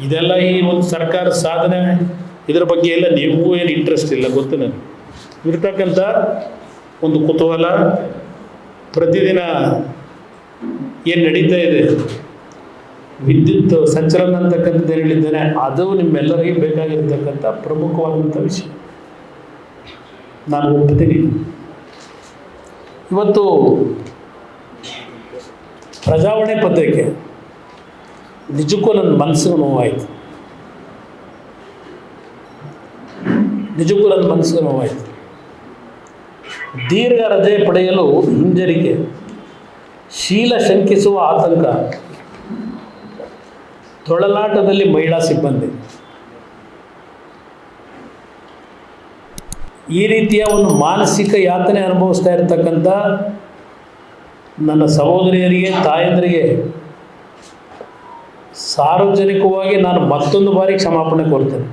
ಇದೆಲ್ಲ ಈ ಒಂದು ಸರ್ಕಾರ ಸಾಧನೆ. ಇದರ ಬಗ್ಗೆ ಎಲ್ಲ ನಿಮಗೂ ಏನು ಇಂಟ್ರೆಸ್ಟ್ ಇಲ್ಲ, ಗೊತ್ತು ನನಗೆ. ಇರ್ತಕ್ಕಂಥ ಒಂದು ಕುತೂಹಲ. ಪ್ರತಿದಿನ ಏನು ನಡೀತಾ ಇದೆ? ವಿದ್ಯುತ್ ಸಂಚಲನ ಅಂತಕ್ಕಂಥದ್ದು ಏನು ಹೇಳಿದ್ದೇನೆ ಅದು ನಿಮ್ಮೆಲ್ಲರಿಗೂ ಬೇಕಾಗಿರ್ತಕ್ಕಂಥ ಪ್ರಮುಖವಾದಂಥ ವಿಷಯ. ನಾನು ಒಪ್ತೀನಿ. ಇವತ್ತು ಪ್ರಜಾವಣೆ ಪತ್ರಿಕೆ ನಿಜಕ್ಕೂ ನನ್ನ ಮನಸ್ಸಿಗೆ ನೋವಾಯಿತು. ನಿಜಕ್ಕೂ ನನ್ನ ಮನಸ್ಸಿಗೆ ನೋವಾಯಿತು. ದೀರ್ಘ ರಜೆ ಪಡೆಯಲು ಹಿಂಜರಿಕೆ, ಶೀಲ ಶಂಕಿಸುವ ಆತಂಕ, ತೊಳಲಾಟದಲ್ಲಿ ಮಹಿಳಾ ಸಿಬ್ಬಂದಿ. ಈ ರೀತಿಯ ಒಂದು ಮಾನಸಿಕ ಯಾತನೆ ಅನುಭವಿಸ್ತಾ ಇರತಕ್ಕಂಥ ನನ್ನ ಸಹೋದರಿಯರಿಗೆ, ತಾಯಂದರಿಗೆ ಸಾರ್ವಜನಿಕವಾಗಿ ನಾನು ಮತ್ತೊಂದು ಬಾರಿ ಕ್ಷಮಾಪಣೆ ಕೋರ್ತೇನೆ.